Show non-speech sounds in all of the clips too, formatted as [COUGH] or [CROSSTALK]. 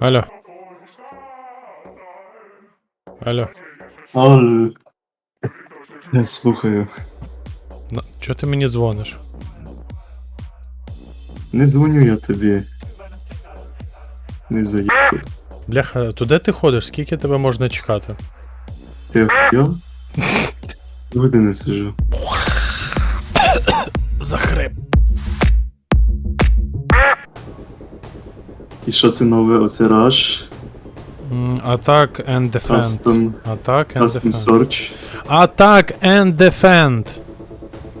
Алло. Алло. Алло. Я слухаю. На... Чого ти мені дзвониш? Не дзвоню я тобі. Не заїбай. Бляха, туди ти ходиш? Скільки тебе можна чекати? Ти охуєв? [LAUGHS] Години сижу. Захрип. І що це нове? Оце Rush, Attack and defend. Custom, Attack and Custom defend. Search, Attack and defend.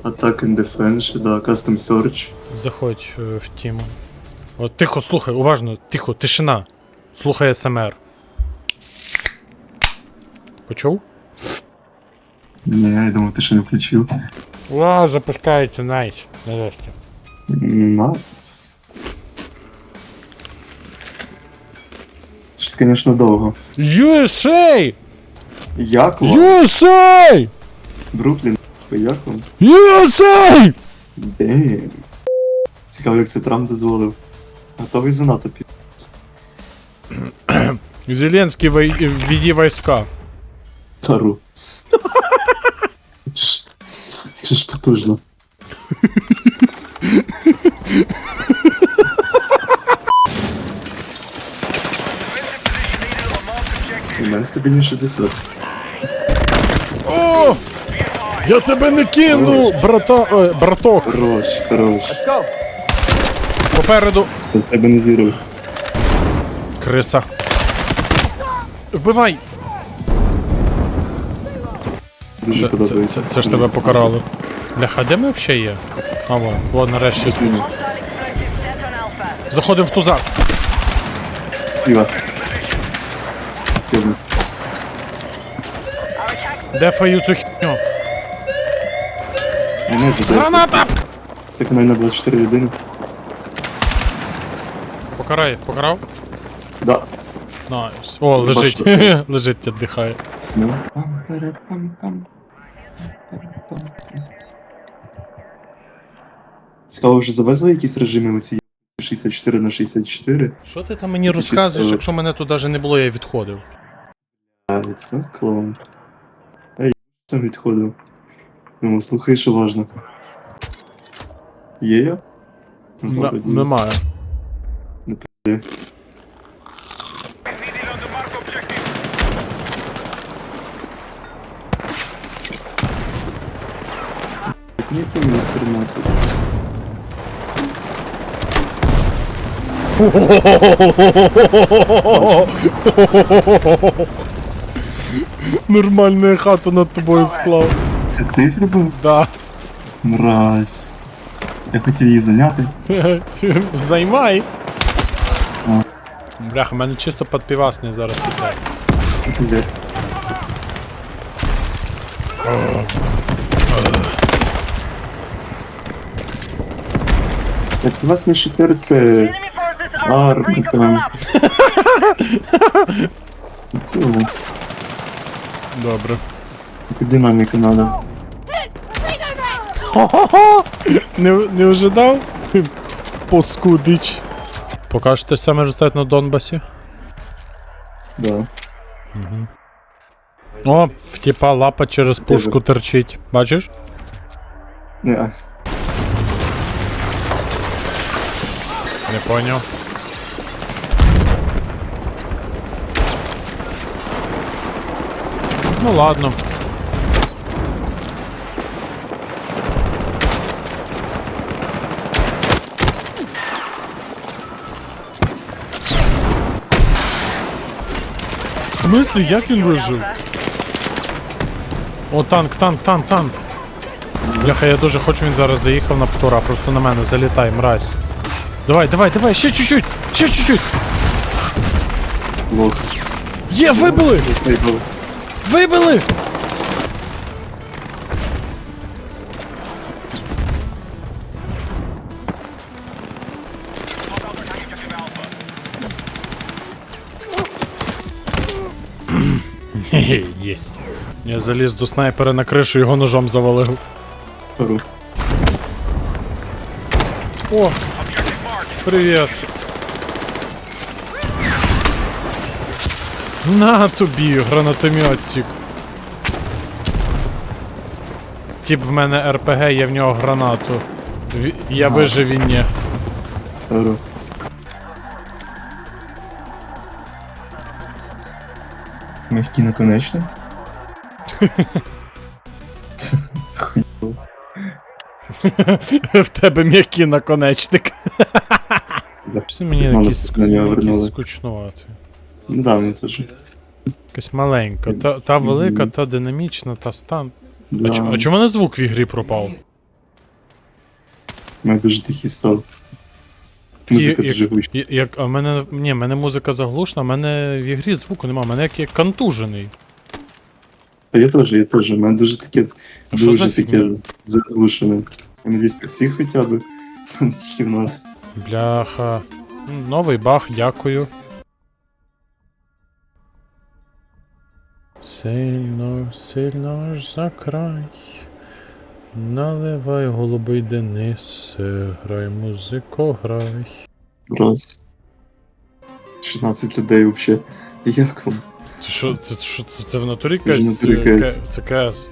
Attack and Defense, да, Custom Search. Заходь е, в тіму. От тихо, слухай, уважно, тихо, тишина. Слухай СМР. Почув? Ні, я думав, ти ще не включив. Уа, запускається, найс. Нарешті. Найс. Звісно, довго. USA! Як вам? USA! Бруклін, як вам? USA! Damn. Цікаво, як це Трамп дозволив. Готовий за НАТО під. [CLEARS THROAT] Зеленський вой... введи войска. Тару. [LAUGHS] Це ж потужно. [LAUGHS] мене стабільніше 10. О! Я тебе не кину, брата... е, браток. Хорош, хорош. Попереду. Я в тебе не вірив. Криса. Вбивай! Дуже Це, це, подобається. це, це ж тебе покарало. Бляха, де ми взагалі є? А вон, вон нарешті. Ні, Заходимо в туза. Сліва. Дефаю цю хіню. Мене. Граната! Так у мене на 24 людини. Покарай, покарав? Да. Найс. О, лежить. Бачите. [LAUGHS] лежить, віддихає. Ну. Цікаво, вже завезли якісь режими оці 64 на 64? Що ти там мені Це розказуєш, чисто- якщо мене тут навіть не було, я відходив. А, це клоун. Там відходив. Ну, слухай, що важно. Є я? Ну, ні. Немає. Є. Ні, то мінус 13. Нормально я хату над тобою склав. Це ти зробив? Да. Мразь. Я хотів її зайняти. [LAUGHS] Займай. Бляха, в мене чисто підпівасний зараз іде. Де? Так у вас не 4 це арми там. [LAUGHS] Це Добре. це динаміка надо. Не, не ожидав? Поскудич. Покажете саме результат на Донбасі? Да. О, в тіпа лапа через пушку торчить. Бачиш? Не, Не поняв. Ну ладно. В смислі, як він вижив? О, танк, танк, танк, танк. Бляха, я дуже хочу, він зараз заїхав на птура, просто на мене залітай, мразь. Давай, давай, давай, ще чуть-чуть, ще чуть-чуть. лох. Є, вибили! Бо- Вибили! Хе-хе, Єсть. Я заліз до снайпера на кришу, його ножом завалив. О! Привіт. На тобі, гранатометчик. Тіп в мене РПГ, я в нього гранату. Ві- Я Ага. вижив він ні. Добре. Мягкий наконечник? В тебе м'який наконечник. Мені вернули. скучнувати. Ну да, мені теж. Якась маленька. Та, та велика, та динамічна, та стан. А, Да. чо, а чому мене звук в ігрі пропав? Мене дуже тихий став. Музика як- дуже гучна. Я- Як, а в мене, ні, в мене музика заглушена, а в мене в ігрі звуку нема, в мене як, як контужений. А я теж, я теж. У мене дуже таке, А що за дуже таке з- заглушене. Я надіюсь, всіх хоча б. [LAUGHS] Не тільки в нас. Бляха. М, Новий баг, дякую. Сильно, сильно аж за край. Наливай голубий Денис, грай музику, грай. Раз. 16 людей взагалі. Як вам? Це що, це, що, це, це в натурі Це ж в натурі е, Це КС.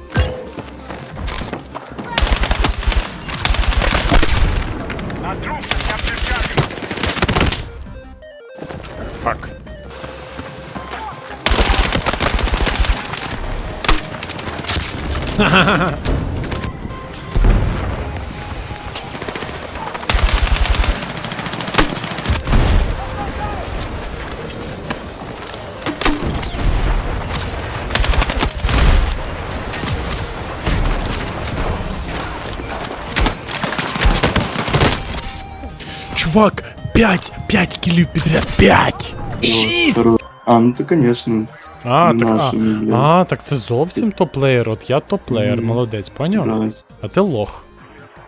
Чувак, 5, 5 кілів підряд, 5! Хорош, хорош. А, ну то конечно. А, так, а, Нашими, блядь. а, так це зовсім топ-плеєр, от я топ-плеєр, Мгм. молодець, поняв? Раз. А ти лох.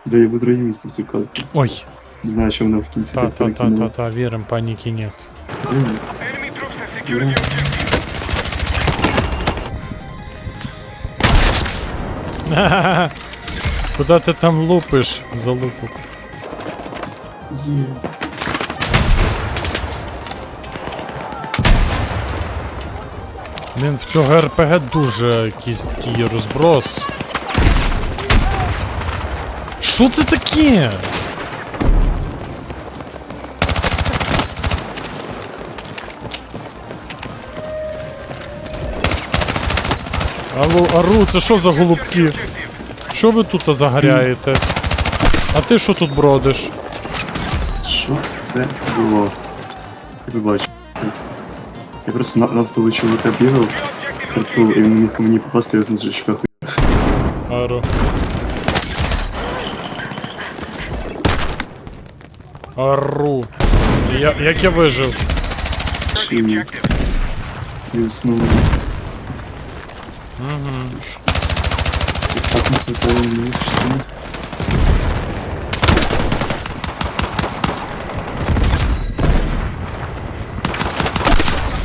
Да, я буду друге місце всю катку. Ой, Не знаю, що воно в кінці та, так та, та, та, перекинуло. та, вірим, паніки нет. Ні, Enemy troops have secured ні. the objective. Куда ти там лупиш, залупок? Є. Блін, в цього РПГ дуже якийсь такий розброс. Що це таке? Алло, ару, це що за голубки? Що ви тут загоряєте? А ти що тут бродиш? Що це було? Я побачив. Я просто на- навколо чоловіка бігав, притул, і він не міг по мені попасти, я з ножичка хуй. Ару. Ару. Я, як я вижив? Чи плюснув. Угу. Так не хватало мені.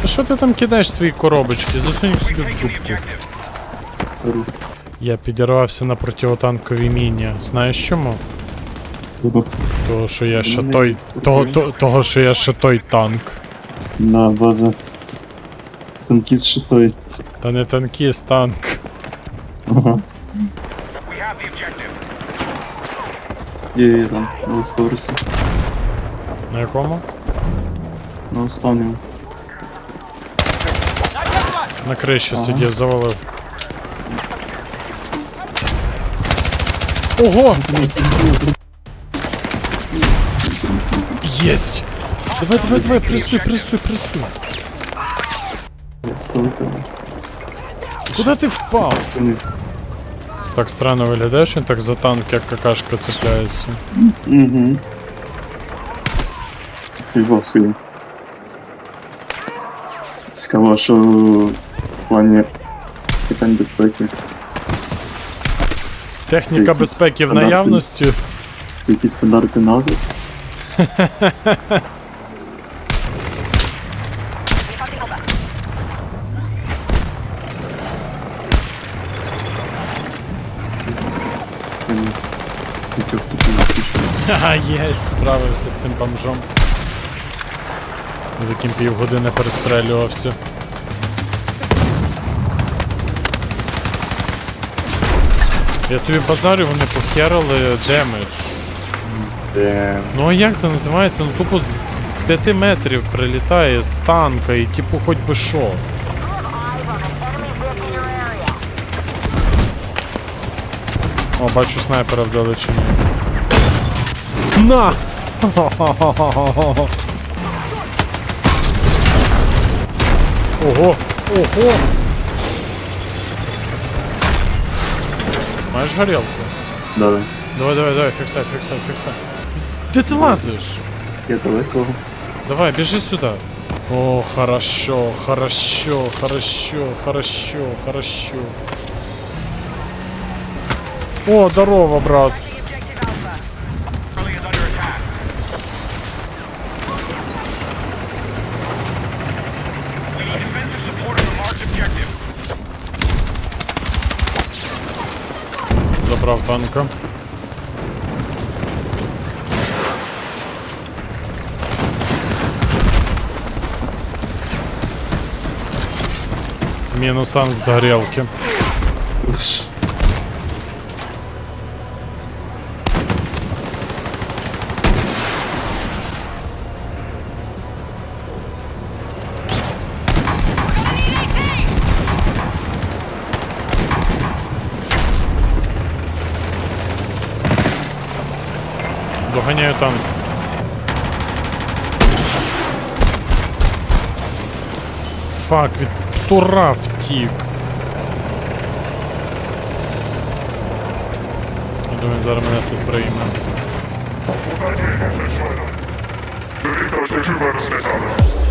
А що ти там кидаєш свої коробочки? Засунь їх собі в. Тару. Я підірвався на противотанкові міні. Знаєш чому? Того, що я ще той. Того, то, того, що я ще той танк. На база. Танкіст ще той. Та не танкіст, танк. Ага. We have the objective. Є, є там, на лесповерсі. На якому? На останньому. На криші Ага. сидів, завалив. Ого! Єсть! Давай, давай, давай, пресуй, пресуй, пресуй. Куди ти впав? Це так странно виглядає, що він так за танк, як какашка цепляється. Угу. Це його хил. Цікаво, що в плані питань безпеки. Техніка якісь безпеки в стандарти. наявності. Це якісь стандарти НАТО. П'ятьох тільки. Ха, є, справився з цим бомжом. За ким півгодини перестрелювався. Я тобі базарю, вони похерили демедж. Де... Ну а як це називається? Ну тупо з, з 5 метрів прилітає з танка і типу хоч би що. О, бачу снайпера вдалечині. На! [LAUGHS] Ого! Ого! Маєш горілку? Да, Давай, давай, давай, фіксай, фіксай, фіксай. Де ти лазиш? я далеко. Давай, бежи сюда. О, хорошо, хорошо, хорошо, хорошо, хорошо. О, здорово, брат. Танка. Мінус танк з горілки. Уф. Доганяю танк. Фак, від тура втік. Я думаю, зараз мене тут прийме. М,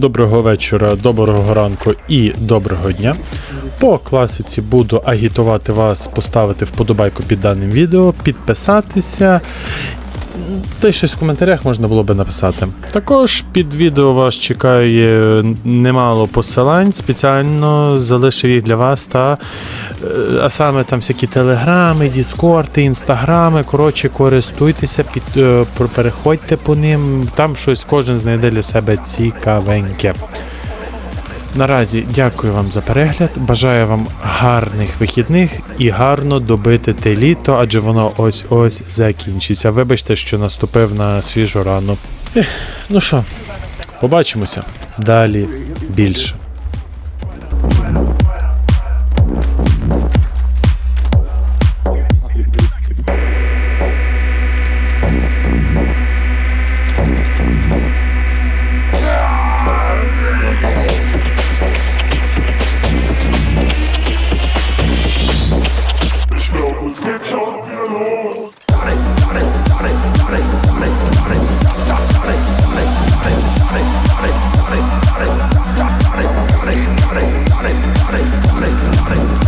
Доброго вечора, доброго ранку і доброго дня. По класиці буду агітувати вас поставити вподобайку під даним відео, підписатися. Й щось в коментарях можна було би написати. Також під відео вас чекає немало посилань, спеціально залишив їх для вас та е, а саме там всякі телеграми, діскорди, інстаграми. Коротше, користуйтеся, під, е, переходьте по ним. Там щось кожен знайде для себе цікавеньке. Наразі дякую вам за перегляд. Бажаю вам гарних вихідних і гарно добити те літо, адже воно ось ось закінчиться. Вибачте, що наступив на свіжу рану. Ех, ну що, побачимося. Далі більше. it, got it, got it, got it, got it, got it.